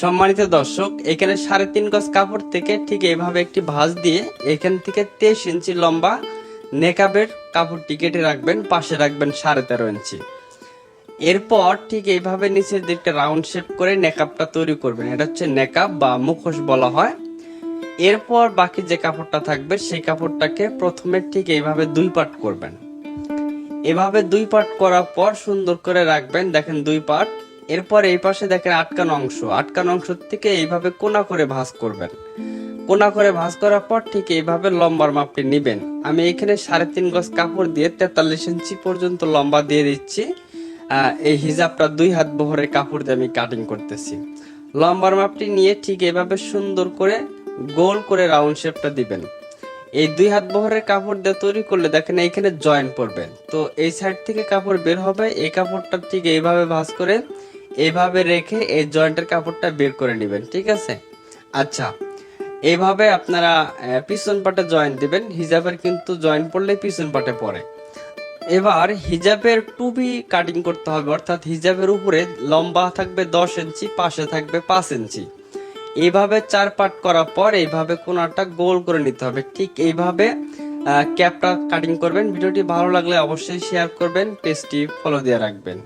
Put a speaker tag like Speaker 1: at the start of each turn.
Speaker 1: সম্মানিত দর্শক, এখানে সাড়ে তিন গজ কাপড় থেকে ঠিক এইভাবে একটি ভাঁজ দিয়ে এখান থেকে তেইশ ইঞ্চি লম্বা নেকাবের কাপড়টি কেটে রাখবেন, পাশে রাখবেন সাড়ে তেরো ইঞ্চি। এরপর ঠিক এইভাবে নিচের দিকটা রাউন্ড শেপ করে নেকাবটা তৈরি করবেন। এটা হচ্ছে নেকাব বা মুখোশ বলা হয়। এরপর বাকি যে কাপড়টা থাকবে, সেই কাপড়টাকে প্রথমে ঠিক এইভাবে দুই পাট করবেন। এভাবে দুই পাট করার পর সুন্দর করে রাখবেন। দেখেন দুই পাট। এরপর এই পাশে দেখেন আটকানো অংশ। আটকানো অংশ থেকে এইভাবে কোনা করে ভাঁজ করবেন। কোনা করে ভাঁজ করার পর ঠিক এইভাবে লম্বার মাপটি নিবেন। আমি এখানে সাড়ে তিন গজ কাপড় দিয়ে তেতাল্লিশ ইঞ্চি পর্যন্ত লম্বা দিয়ে দিচ্ছি। এই হিজাবটা দুই হাত বহরের কাপড় দিয়ে আমি কাটিং করতেছি। লম্বার মাপটি নিয়ে ঠিক এইভাবে সুন্দর করে গোল করে রাউন্ড শেপটা দিবেন। এই দুই হাত বহরের কাপড় দিয়ে তৈরি করলে দেখেন এইখানে জয়েন্ট পড়বেন তো এই সাইড থেকে কাপড় বের হবে। এই কাপড়টা ঠিক এইভাবে ভাঁজ করে এইভাবে রেখে এই জয়েন্টের কাপড়টা বের করে নেবেন, ঠিক আছে? আচ্ছা এইভাবে আপনারা পিছন পাটে জয়েন্ট দিবেন, হিজাবের কিন্তু জয়েন্ট পড়লে পিছন পাটে পড়ে। এবার হিজাবের টুবি কাটিং করতে হবে, অর্থাৎ হিজাবের উপরে লম্বা থাকবে দশ ইঞ্চি, পাশে থাকবে পাঁচ ইঞ্চি। এইভাবে চার পাট করার পর এইভাবে কোনাটা গোল করে নিতে হবে। ঠিক এইভাবে ক্যাপটা কাটিং করবেন। ভিডিওটি ভালো লাগলে অবশ্যই শেয়ার করবেন, পেজটি ফলো দিয়ে রাখবেন।